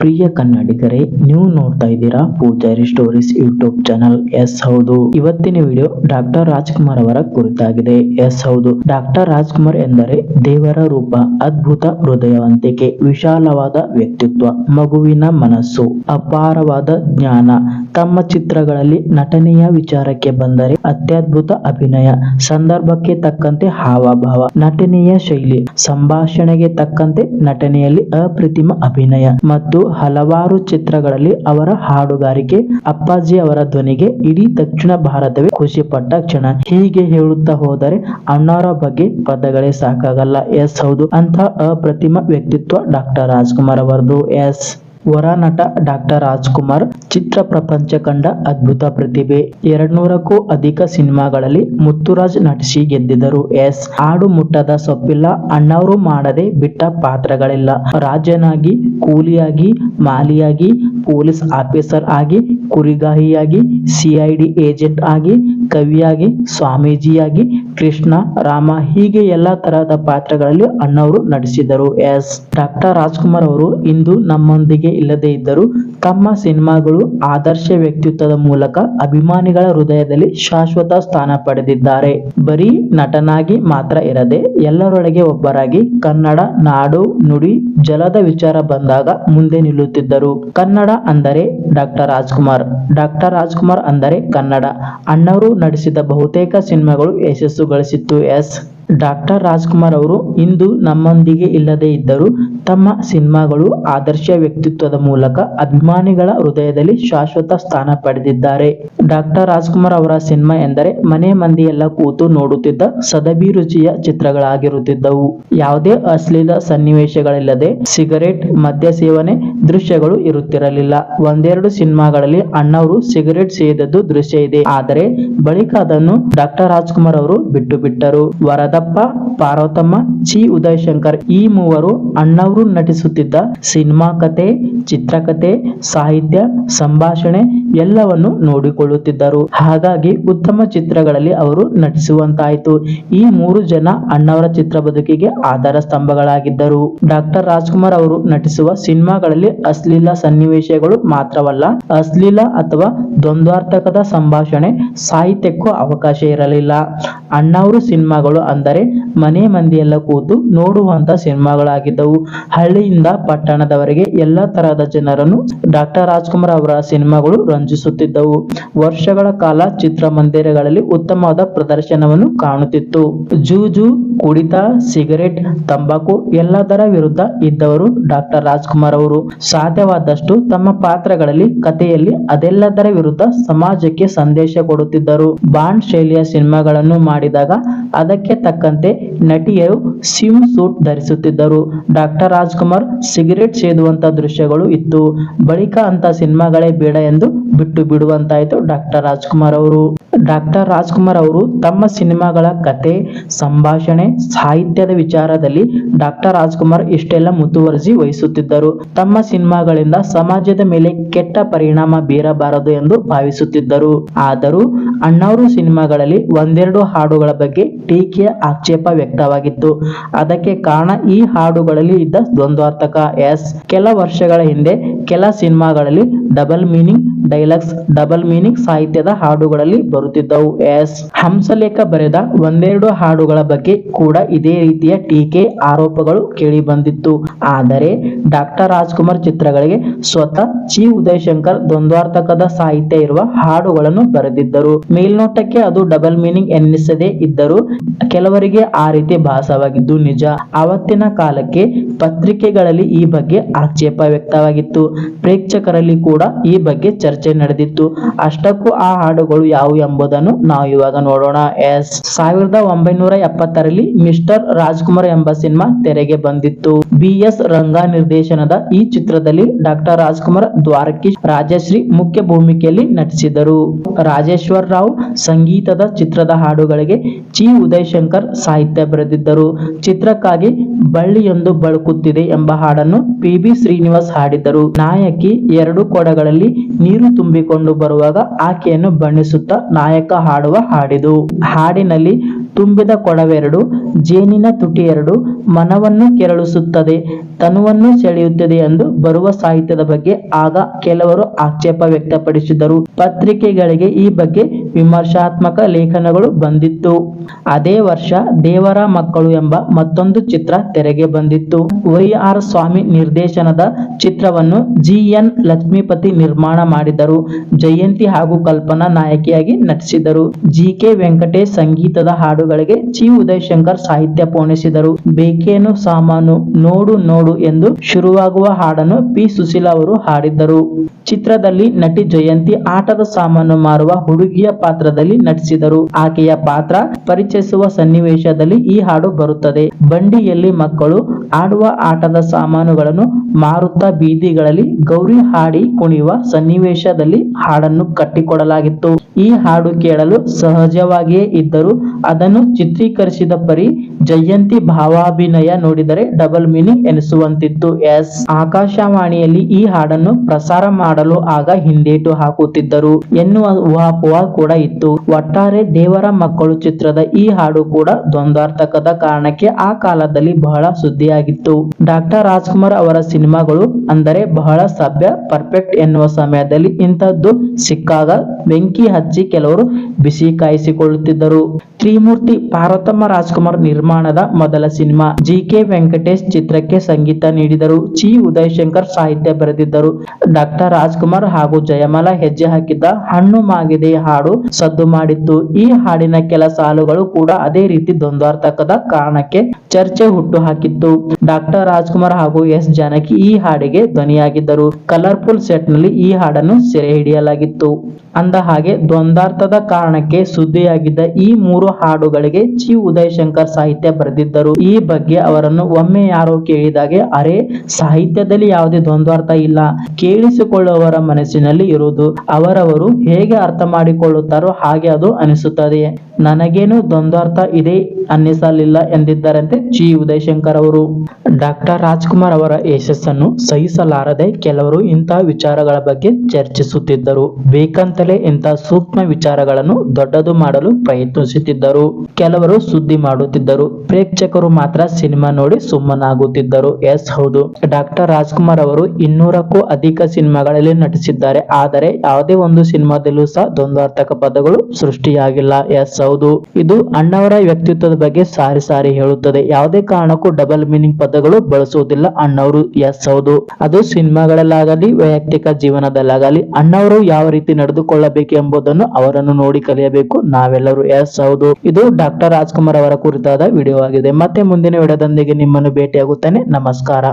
ಪ್ರಿಯ ಕನ್ನಡಿಗರೇ, ನೀವು ನೋಡ್ತಾ ಇದ್ದೀರಾ Pujari stories YouTube channel yes ಹೌದು. ಇವತ್ತಿನ ವಿಡಿಯೋ ಡಾಕ್ಟರ್ ರಾಜ್ಕುಮಾರ್ ಅವರ ಕುರಿತಾಗಿದೆ. ಎಸ್ ಹೌದು. ಡಾಕ್ಟರ್ ರಾಜ್ಕುಮಾರ್ ಎಂದರೆ ದೇವರ ರೂಪ, ಅದ್ಭುತ ಹೃದಯವಂತಿಕೆ, ವಿಶಾಲವಾದ ವ್ಯಕ್ತಿತ್ವ, ಮಗುವಿನ ಮನಸ್ಸು, ಅಪಾರವಾದ ಜ್ಞಾನ ತಮ್ಮ ಚಿತ್ರಗಳಲ್ಲಿ ನಟನೆಯ ವಿಚಾರಕ್ಕೆ ಬಂದರೆ ಅತ್ಯದ್ಭುತ ಅಭಿನಯ, ಸಂದರ್ಭಕ್ಕೆ ತಕ್ಕಂತೆ ಹಾವಭಾವ, ನಟನೆಯ ಶೈಲಿ, ಸಂಭಾಷಣೆಗೆ ತಕ್ಕಂತೆ ನಟನೆಯಲ್ಲಿ ಅಪ್ರತಿಮ ಅಭಿನಯ ಮತ್ತು ಹಲವಾರು ಚಿತ್ರಗಳಲ್ಲಿ ಅವರ ಹಾಡುಗಾರಿಕೆ, ಅಪ್ಪಾಜಿ ಅವರ ಧ್ವನಿಗೆ ಇಡೀ ದಕ್ಷಿಣ ಭಾರತವೇ ಖುಷಿಪಟ್ಟ ಕ್ಷಣ. ಹೀಗೆ ಹೇಳುತ್ತಾ ಹೋದರೆ ಅಣ್ಣವರ ಬಗ್ಗೆ ಪದಗಳೇ ಸಾಕಾಗಲ್ಲ. ಎಸ್ ಹೌದು ಅಂತ ಅಪ್ರತಿಮ ವ್ಯಕ್ತಿತ್ವ ಡಾಕ್ಟರ್ ರಾಜ್ಕುಮಾರ್ ಅವರದು. ಎಸ್. ವರ ನಟ ಡಾಕ್ಟರ್ ರಾಜ್ಕುಮಾರ್, ಚಿತ್ರ ಪ್ರಪಂಚ ಕಂಡ ಅದ್ಭುತ ಪ್ರತಿಭೆ. ಎರಡ್ನೂರಕ್ಕೂ ಅಧಿಕ ಸಿನಿಮಾಗಳಲ್ಲಿ ಮುತ್ತುರಾಜ್ ನಟಿಸಿ ಗೆದ್ದಿದ್ದರು. ಎಸ್. ಆಡು ಮುಟ್ಟದ ಸೊಪ್ಪಿಲ್ಲ, ಅಣ್ಣವರು ಮಾಡದೆ ಬಿಟ್ಟ ಪಾತ್ರಗಳಿಲ್ಲ. ರಾಜನಾಗಿ, ಕೂಲಿಯಾಗಿ, ಮಾಲಿಯಾಗಿ, ಪೊಲೀಸ್ ಆಫೀಸರ್ ಆಗಿ, ಕುರಿಗಾಹಿಯಾಗಿ ಸಿಐಡಿ ಏಜೆಂಟ್ ಆಗಿ ಕವಿಯಾಗಿ, ಸ್ವಾಮೀಜಿಯಾಗಿ, ಕೃಷ್ಣ, ರಾಮ, ಹೀಗೆ ಎಲ್ಲಾ ತರಹದ ಪಾತ್ರಗಳಲ್ಲಿ ಅಣ್ಣವರು ನಟಿಸಿದರು. ಎಸ್. ಡಾಕ್ಟರ್ ರಾಜ್ಕುಮಾರ್ ಅವರು ಇಂದು ನಮ್ಮೊಂದಿಗೆ ಇಲ್ಲದೇ ಇದ್ದರೂ ತಮ್ಮ ಸಿನಿಮಾಗಳು ಆದರ್ಶ ವ್ಯಕ್ತಿತ್ವದ ಮೂಲಕ ಅಭಿಮಾನಿಗಳ ಹೃದಯದಲ್ಲಿ ಶಾಶ್ವತ ಸ್ಥಾನ ಪಡೆದಿದ್ದಾರೆ. ಬರೀ ನಟನಾಗಿ ಮಾತ್ರ ಇರದೆ ಎಲ್ಲರೊಳಗೆ ಒಬ್ಬರಾಗಿ ಕನ್ನಡ, ನಾಡು, ನುಡಿ, ಜಲದ ವಿಚಾರ ಬಂದಾಗ ಮುಂದೆ ನಿಲ್ಲುತ್ತಿದ್ದರು. ಕನ್ನಡ ಅಂದರೆ ಡಾಕ್ಟರ್ ರಾಜ್ಕುಮಾರ್. ಡಾಕ್ಟರ್ ರಾಜ್ಕುಮಾರ್ ಅಂದರೆ ಕನ್ನಡ. ಅಣ್ಣವರು ನಟಿಸಿದ ಬಹುತೇಕ ಸಿನಿಮಾಗಳು ಯಶಸ್ಸು ಗಳಿಸಿತ್ತು. ಎಸ್. ಡಾಕ್ಟರ್ ರಾಜ್ಕುಮಾರ್ ಅವರು, ಇಂದು ನಮ್ಮೊಂದಿಗೆ ಇಲ್ಲದೇ ಇದ್ದರೂ ತಮ್ಮ ಸಿನಿಮಾಗಳು ಆದರ್ಶ ವ್ಯಕ್ತಿತ್ವದ ಮೂಲಕ ಅಭಿಮಾನಿಗಳ ಹೃದಯದಲ್ಲಿ ಶಾಶ್ವತ ಸ್ಥಾನ ಪಡೆದಿದ್ದಾರೆ. ಡಾಕ್ಟರ್ ರಾಜ್ಕುಮಾರ್ ಅವರ ಸಿನಿಮಾ ಎಂದರೆ ಮನೆ ಮಂದಿಯೆಲ್ಲ ಕೂತು ನೋಡುತ್ತಿದ್ದ ಸದಭಿರುಚಿಯ ಚಿತ್ರಗಳಾಗಿರುತ್ತಿದ್ದವು. ಯಾವುದೇ ಅಶ್ಲೀಲ ಸನ್ನಿವೇಶಗಳಿಲ್ಲದೆ ಸಿಗರೇಟ್ ಮದ್ಯ ಸೇವನೆ ದೃಶ್ಯಗಳು ಇರುತ್ತಿರಲಿಲ್ಲ. ಒಂದೆರಡು ಸಿನಿಮಾಗಳಲ್ಲಿ ಅಣ್ಣವರು ಸಿಗರೇಟ್ ಸೇದದ್ದು ದೃಶ್ಯ ಇದೆ. ಆದರೆ ಬಳಿಕ ಅದನ್ನು ಡಾಕ್ಟರ್ ರಾಜ್ಕುಮಾರ್ ಅವರು ಬಿಟ್ಟು ಬಿಟ್ಟರು ವರದಪ್ಪ ಪಾರ್ವತಮ್ಮ ಚಿ ಉದಯಶಂಕರ್ ಈ ಮೂವರು ಅಣ್ಣವರು ನಟಿಸುತ್ತಿದ್ದ ಸಿನಿಮಾ ಕತೆ, ಚಿತ್ರಕತೆ, ಸಾಹಿತ್ಯ, ಸಂಭಾಷಣೆ ಎಲ್ಲವನ್ನು ನೋಡಿಕೊಳ್ಳುತ್ತಿದ್ದರು. ಹಾಗಾಗಿ ಉತ್ತಮ ಚಿತ್ರಗಳಲ್ಲಿ ಅವರು ನಟಿಸುವಂತಾಯಿತು. ಈ ಮೂರು ಜನ ಅಣ್ಣವರ ಚಿತ್ರ ಬದುಕಿಗೆ ಆಧಾರ ಸ್ತಂಭಗಳಾಗಿದ್ದರು. ಡಾಕ್ಟರ್ ರಾಜ್ಕುಮಾರ್ ಅವರು ನಟಿಸುವ ಸಿನಿಮಾಗಳಲ್ಲಿ ಅಶ್ಲೀಲ ಸನ್ನಿವೇಶಗಳು ಮಾತ್ರವಲ್ಲ, ಅಶ್ಲೀಲ ಅಥವಾ ದ್ವಂದ್ವಾರ್ಥಕದ ಸಂಭಾಷಣೆ ಸಾಹಿತ್ಯಕ್ಕೂ ಅವಕಾಶ ಇರಲಿಲ್ಲ. ಅಣ್ಣವರು ಸಿನಿಮಾಗಳು ಅಂದರೆ ಮನೆ ಮಂದಿಯೆಲ್ಲ ಕೂತು ನೋಡುವಂತ ಸಿನಿಮಾಗಳಾಗಿದ್ದವು. ಹಳ್ಳಿಯಿಂದ ಪಟ್ಟಣದವರೆಗೆ ಎಲ್ಲ ತರಹದ ಜನರನ್ನು ಡಾಕ್ಟರ್ ರಾಜ್ಕುಮಾರ್ ಅವರ ಸಿನಿಮಾಗಳು ರಂಜಿಸುತ್ತಿದ್ದವು. ವರ್ಷಗಳ ಕಾಲ ಚಿತ್ರಮಂದಿರಗಳಲ್ಲಿ ಉತ್ತಮವಾದ ಪ್ರದರ್ಶನವನ್ನು ಕಾಣುತ್ತಿತ್ತು. ಜೂಜು, ಕುಡಿತ, ಸಿಗರೆಟ್, ತಂಬಾಕು ಎಲ್ಲದರ ವಿರುದ್ಧ ಇದ್ದವರು ಡಾಕ್ಟರ್ ರಾಜ್ಕುಮಾರ್ ಅವರು. ಸಾಧ್ಯವಾದಷ್ಟು ತಮ್ಮ ಪಾತ್ರಗಳಲ್ಲಿ, ಕಥೆಯಲ್ಲಿ ಅದೆಲ್ಲದರ ವಿರುದ್ಧ ಸಮಾಜಕ್ಕೆ ಸಂದೇಶ ಕೊಡುತ್ತಿದ್ದರು. ಬಾಂಡ್ ಶೈಲಿಯ ಸಿನಿಮಾಗಳನ್ನು ಮಾಡಿದಾಗ ಅದಕ್ಕೆ ತಕ್ಕಂತೆ ನಟಿಯರು ಸಿಮ್ ಸೂಟ್ ಧರಿಸುತ್ತಿದ್ದರು. ಡಾಕ್ಟರ್ ರಾಜ್ಕುಮಾರ್ ಸಿಗರೇಟ್ ಸೇದುವಂತ ದೃಶ್ಯಗಳು ಇತ್ತು. ಬಳಿಕ ಅಂತ ಸಿನಿಮಾಗಳೇ ಬೇಡ ಎಂದು ಬಿಟ್ಟು ಬಿಡುವಂತಾಯಿತು ಡಾಕ್ಟರ್ ರಾಜ್ಕುಮಾರ್ ಅವರು. ಡಾಕ್ಟರ್ ರಾಜ್ಕುಮಾರ್ ಅವರು ತಮ್ಮ ಸಿನಿಮಾಗಳ ಕತೆ, ಸಂಭಾಷಣೆ, ಸಾಹಿತ್ಯದ ವಿಚಾರದಲ್ಲಿ ಡಾಕ್ಟರ್ ರಾಜ್ಕುಮಾರ್ ಇಷ್ಟೆಲ್ಲ ಮುತುವರ್ಜಿ ವಹಿಸುತ್ತಿದ್ದರು. ತಮ್ಮ ಸಿನಿಮಾಗಳಿಂದ ಸಮಾಜದ ಮೇಲೆ ಕೆಟ್ಟ ಪರಿಣಾಮ ಬೀರಬಾರದು ಎಂದು ಭಾವಿಸುತ್ತಿದ್ದರು. ಆದರೂ ಅಣ್ಣವರು ಸಿನಿಮಾಗಳಲ್ಲಿ ಒಂದೆರಡು ಹಾಡುಗಳ ಬಗ್ಗೆ ಟೀಕೆಯ ಆಕ್ಷೇಪ ವ್ಯಕ್ತವಾಗಿತ್ತು. ಅದಕ್ಕೆ ಕಾರಣ ಈ ಹಾಡುಗಳಲ್ಲಿ ಇದ್ದ ದ್ವಂದ್ವಾರ್ಥಕ ಎಸ್. ಕೆಲ ವರ್ಷಗಳ ಹಿಂದೆ ಕೆಲ ಸಿನಿಮಾಗಳಲ್ಲಿ double meaning dialogues, double meaning ಸಾಹಿತ್ಯದ ಹಾಡುಗಳಲ್ಲಿ ಬರುತ್ತಿದ್ದವು ಎಸ್. ಹಂಸಲೇಖ ಬರೆದ ಒಂದೆರಡು ಹಾಡುಗಳ ಬಗ್ಗೆ ಕೂಡ ಇದೇ ರೀತಿಯ ಟೀಕೆ, ಆರೋಪಗಳು ಕೇಳಿ ಬಂದಿತ್ತು ಆದರೆ, ಡಾಕ್ಟರ್ ರಾಜ್ಕುಮಾರ್ ಚಿತ್ರಗಳಿಗೆ ಸ್ವತಃ ಚಿ ಉದಯಶಂಕರ್ ದ್ವಂದ್ವಾರ್ಥಕದ ಸಾಹಿತ್ಯ ಇರುವ ಹಾಡುಗಳನ್ನು ಬರೆದಿದ್ದರು. ಮೇಲ್ನೋಟಕ್ಕೆ ಅದು ಡಬಲ್ ಮೀನಿಂಗ್ ಎನ್ನಿಸದೇ ಇದ್ದರೂ ಕೆಲವರಿಗೆ ಆ ರೀತಿ ಭಾಸವಾಗಿದ್ದು ನಿಜ. ಆವತ್ತಿನ ಕಾಲಕ್ಕೆ ಪತ್ರಿಕೆಗಳಲ್ಲಿ ಈ ಬಗ್ಗೆ ಆಕ್ಷೇಪ ವ್ಯಕ್ತವಾಗಿತ್ತು. ಪ್ರೇಕ್ಷಕರಲ್ಲಿ ಕೂಡ ಈ ಬಗ್ಗೆ ಚರ್ಚೆ ನಡೆದಿತ್ತು. ಅಷ್ಟಕ್ಕೂ ಆ ಹಾಡುಗಳು ಯಾವುವು ಎಂಬುದನ್ನು ನಾವು ಇವಾಗ ನೋಡೋಣ. ಎಸ್. ಸಾವಿರದ ಒಂಬೈನೂರ ಎಪ್ಪತ್ತರಲ್ಲಿ ಮಿಸ್ಟರ್ ರಾಜ್ಕುಮಾರ್ ಎಂಬ ಸಿನಿಮಾ ತೆರೆಗೆ ಬಂದಿತ್ತು. ಬಿ. ಎಸ್. ರಂಗ ನಿರ್ದೇಶನದ ಈ ಚಿತ್ರದಲ್ಲಿ ಡಾಕ್ಟರ್ ರಾಜ್ಕುಮಾರ್ ದ್ವಾರಕೀಶ್ ರಾಜಶ್ರೀ ಮುಖ್ಯ ಭೂಮಿಕೆಯಲ್ಲಿ ನಟಿಸಿದರು. ರಾಜೇಶ್ವರ್ ರಾವ್ ಸಂಗೀತದ ಚಿತ್ರದ ಹಾಡುಗಳಿಗೆ ಚಿ. ಉದಯಶಂಕರ್ ಸಾಹಿತ್ಯ ಬರೆದಿದ್ದರು. ಚಿತ್ರಕ್ಕಾಗಿ ಬಳ್ಳಿಯೊಂದು ಬಳುಕುತ್ತಿದೆ ಎಂಬ ಹಾಡನ್ನು ಪಿ. ಬಿ. ಶ್ರೀನಿವಾಸ್ ಹಾಡಿದ್ದರು. ನಾಯಕಿ ಎರಡು ಕೊಡಗಳಲ್ಲಿ ನೀರು ತುಂಬಿಕೊಂಡು ಬರುವಾಗ ಆಕೆಯನ್ನು ಬಣ್ಣಿಸುತ್ತಾ ನಾಯಕ ಹಾಡುವ ಹಾಡಿದು. ಹಾಡಿನಲ್ಲಿ ತುಂಬಿದ ಕೊಡವೆರಡು, ಜೇನಿನ ತುಟಿ ಎರಡು, ಮನವನ್ನು ಕೆರಳಿಸುತ್ತದೆ, ತನುವನ್ನು ಸೆಳೆಯುತ್ತದೆ ಎಂದು ಬರುವ ಸಾಹಿತ್ಯದ ಬಗ್ಗೆ ಆಗ ಕೆಲವರು ಆಕ್ಷೇಪ ವ್ಯಕ್ತಪಡಿಸಿದರು. ಪತ್ರಿಕೆಗಳಿಗೆ ಈ ಬಗ್ಗೆ ವಿಮರ್ಶಾತ್ಮಕ ಲೇಖನಗಳು ಬಂದಿತ್ತು. ಅದೇ ವರ್ಷ ದೇವರ ಮಕ್ಕಳು ಎಂಬ ಮತ್ತೊಂದು ಚಿತ್ರ ತೆರೆಗೆ ಬಂದಿತ್ತು. ವೈ ಆರ್ ಸ್ವಾಮಿ ನಿರ್ದೇಶನದ ಚಿತ್ರವನ್ನು ಜಿ ಎನ್ ಲಕ್ಷ್ಮೀಪತಿ ನಿರ್ಮಾಣ ಮಾಡಿದರು. ಜಯಂತಿ ಹಾಗೂ ಕಲ್ಪನಾ ನಾಯಕಿಯಾಗಿ ನಟಿಸಿದರು. ಜಿ ಕೆ ವೆಂಕಟೇಶ್ ಸಂಗೀತದ ಹಾಡುಗಳಿಗೆ ಚಿ. ಉದಯಶಂಕರ್ ಸಾಹಿತ್ಯ ಪೋಣಿಸಿದರು. ಬೇಕೇನು ಸಾಮಾನು ನೋಡು ನೋಡು ಎಂದು ಶುರುವಾಗುವ ಹಾಡನ್ನು ಪಿ. ಸುಶೀಲಾ ಅವರು ಹಾಡಿದ್ದರು. ಚಿತ್ರದಲ್ಲಿ ನಟಿ ಜಯಂತಿ ಆಟದ ಸಾಮಾನು ಮಾರುವ ಹುಡುಗಿಯ ಪಾತ್ರದಲ್ಲಿ ನಟಿಸಿದರು. ಆಕೆಯ ಪಾತ್ರ ಪರಿಚಯಿಸುವ ಸನ್ನಿವೇಶದಲ್ಲಿ ಈ ಹಾಡು ಬರುತ್ತದೆ. ಬಂಡಿಯಲ್ಲಿ ಮಕ್ಕಳು ಆಡುವ ಆಟದ ಸಾಮಾನುಗಳನ್ನು ಮಾರುತ್ತಾ ಬೀದಿಗಳಲ್ಲಿ ಗೌರಿ ಹಾಡಿ ಕುಣಿಯುವ ಸನ್ನಿವೇಶದಲ್ಲಿ ಹಾಡನ್ನು ಕಟ್ಟಿಕೊಡಲಾಗಿತ್ತು. ಈ ಹಾಡು ಕೇಳಲು ಸಹಜವಾಗಿಯೇ ಇದ್ದರು ಅದನ್ನು ಚಿತ್ರೀಕರಿಸಿದ ಪರಿ ಜಯಂತಿ ಭಾವಾಭಿನಯ ನೋಡಿದರೆ ಡಬಲ್ ಮೀನಿಂಗ್ ಎನಿಸುವಂತಿತ್ತು. ಎಸ್. ಆಕಾಶವಾಣಿಯಲ್ಲಿ ಈ ಹಾಡನ್ನು ಪ್ರಸಾರ ಮಾಡಲು ಆಗ ಹಿಂದೇಟು ಹಾಕುತ್ತಿದ್ದರು. ಎನ್ನುವ ಊಹಾಪೋಹ ಕೂಡ ಇತ್ತು. ಒಟ್ಟಾರೆ ದೇವರ ಮಕ್ಕಳು ಚಿತ್ರದ ಈ ಹಾಡು ಕೂಡ ದ್ವಂದ್ವಾರ್ಥಕದ ಕಾರಣಕ್ಕೆ ಆ ಕಾಲದಲ್ಲಿ ಬಹಳ ಸುದ್ದಿಯಾಗಿತ್ತು. ಡಾಕ್ಟರ್ ರಾಜ್ಕುಮಾರ್ ಅವರ ಸಿನಿಮಾಗಳು ಅಂದರೆ ಬಹಳ ಸಭ್ಯ, ಪರ್ಫೆಕ್ಟ್ ಎನ್ನುವ ಸಮಯದಲ್ಲಿ ಇಂಥದ್ದು ಸಿಕ್ಕಾಗ ಬೆಂಕಿ ಹಚ್ಚಿ ಕೆಲವರು ಬಿಸಿ ಕಾಯಿಸಿಕೊಳ್ಳುತ್ತಿದ್ದರು. ತ್ರಿಮೂರ್ತಿ ಪಾರ್ವತಮ್ಮ ರಾಜ್ಕುಮಾರ್ ನಿರ್ಮಾಣದ ಮೊದಲ ಸಿನಿಮಾ ಜಿ ಕೆ ವೆಂಕಟೇಶ್ ಚಿತ್ರಕ್ಕೆ ಸಂಗೀತ ನೀಡಿದರು. ಚಿ ಉದಯಶಂಕರ್ ಸಾಹಿತ್ಯ ಬರೆದಿದ್ದರು. ಡಾಕ್ಟರ್ ರಾಜ್ಕುಮಾರ್ ಹಾಗೂ ಜಯಮಾಲ ಹೆಜ್ಜೆ ಹಾಕಿದ್ದ ಹಣ್ಣು ಮಾಗಿದೆ ಹಾಡು ಸದ್ದು ಮಾಡಿತ್ತು. ಈ ಹಾಡಿನ ಕೆಲ ಸಾಲುಗಳು ಕೂಡ ಅದೇ ರೀತಿ ದ್ವಂದ್ವಾರ್ಥಕದ ಕಾರಣಕ್ಕೆ ಚರ್ಚೆ ಹುಟ್ಟು ಹಾಕಿತ್ತು. ಡಾಕ್ಟರ್ ರಾಜ್ಕುಮಾರ್ ಹಾಗೂ ಎಸ್ ಜಾನಕಿ ಈ ಹಾಡಿಗೆ ಧ್ವನಿಯಾಗಿದ್ದರು. ಕಲರ್ಫುಲ್ ಸೆಟ್ನಲ್ಲಿ ಈ ಹಾಡನ್ನು ಸೆರೆ ಹಿಡಿಯಲಾಗಿತ್ತು. ಅಂದ ಹಾಗೆ ದ್ವಂದ್ವಾರ್ಥದ ಕಾರಣಕ್ಕೆ ಸುದ್ದಿಯಾಗಿದ್ದ ಈ ಮೂರು ಹಾಡುಗಳಿಗೆ ಚಿ ಉದಯಶಂಕರ್ ಸಾಹಿತ್ಯ ಬರೆದಿದ್ದರು. ಈ ಬಗ್ಗೆ ಅವರನ್ನು ಒಮ್ಮೆ ಯಾರೋ ಕೇಳಿದಾಗೆ ಅರೆ, ಸಾಹಿತ್ಯದಲ್ಲಿ ಯಾವುದೇ ದ್ವಂದ್ವಾರ್ಥ ಇಲ್ಲ. ಕೇಳಿಸಿಕೊಳ್ಳುವವರ ಮನಸ್ಸಿನಲ್ಲಿ ಇರುವುದು. ಅವರವರು ಹೇಗೆ ಅರ್ಥ ಮಾಡಿಕೊಳ್ಳುತ್ತಾರೋ ಹಾಗೆ ಅದು ಅನಿಸುತ್ತದೆ. ನನಗೇನು ದ್ವಂದ್ವಾರ್ಥ ಇದೆ ಅನ್ನಿಸಲಿಲ್ಲ ಎಂದಿದ್ದರಂತೆ ಚಿ ಉದಯಶಂಕರ್ ಅವರು. ಡಾಕ್ಟರ್ ರಾಜ್ಕುಮಾರ್ ಅವರ ಯಶಸ್ಸನ್ನು ಸಹಿಸಲಾರದೆ ಕೆಲವರು ಇಂತಹ ವಿಚಾರಗಳ ಬಗ್ಗೆ ಚರ್ಚಿಸುತ್ತಿದ್ದರು. ಬೇಕಂತಲೇ ಇಂತಹ ಸೂಕ್ಷ್ಮ ವಿಚಾರಗಳನ್ನು ದೊಡ್ಡದು ಮಾಡಲು ಪ್ರಯತ್ನಿಸುತ್ತಿದ್ದರು. ಕೆಲವರು ಸುದ್ದಿ ಮಾಡುತ್ತಿದ್ದರು. ಪ್ರೇಕ್ಷಕರು ಮಾತ್ರ ಸಿನಿಮಾ ನೋಡಿ ಸುಮ್ಮನಾಗುತ್ತಿದ್ದರು. ಎಸ್, ಹೌದು. ಡಾಕ್ಟರ್ ರಾಜ್ಕುಮಾರ್ ಅವರು ಇನ್ನೂರಕ್ಕೂ ಅಧಿಕ ಸಿನಿಮಾಗಳಲ್ಲಿ ನಟಿಸಿದ್ದಾರೆ. ಆದರೆ ಯಾವುದೇ ಒಂದು ಸಿನಿಮಾದಲ್ಲೂ ಸಹ ದ್ವಂದ್ವಾರ್ಥಕ ಪದಗಳು ಸೃಷ್ಟಿಯಾಗಿಲ್ಲ. ಎಸ್, ಹೌದು. ಇದು ಅಣ್ಣವರ ವ್ಯಕ್ತಿತ್ವದ ಬಗ್ಗೆ ಸಾರಿ ಸಾರಿ ಹೇಳುತ್ತದೆ. ಯಾವುದೇ ಕಾರಣಕ್ಕೂ ಡಬಲ್ ಮೀನಿಂಗ್ ಪದಗಳು ಬಳಸುವುದಿಲ್ಲ. ಅಣ್ಣವರು ಎಸ್ ಹೌದು ಅದು ಸಿನಿಮಾಗಳಲ್ಲಾಗಲಿ, ವೈಯಕ್ತಿಕ ಜೀವನದಲ್ಲಾಗಲಿ, ಅಣ್ಣವರು ಯಾವ ರೀತಿ ನಡೆದುಕೊಳ್ಳಬೇಕು ಎಂಬುದನ್ನು ಅವರನ್ನು ನೋಡಿ ಕಲಿಯಬೇಕು. ನಾವೆಲ್ಲರೂ ಎಸ್ ಹೌದು ಇದು ಡಾಕ್ಟರ್ ರಾಜ್ಕುಮಾರ್ ಅವರ ಕುರಿತಾದ ವಿಡಿಯೋ ಆಗಿದೆ. ಮತ್ತೆ ಮುಂದಿನ ವಿಡಿಯೋದೊಂದಿಗೆ ನಿಮ್ಮನ್ನು ಭೇಟಿಯಾಗುತ್ತೇನೆ. ನಮಸ್ಕಾರ.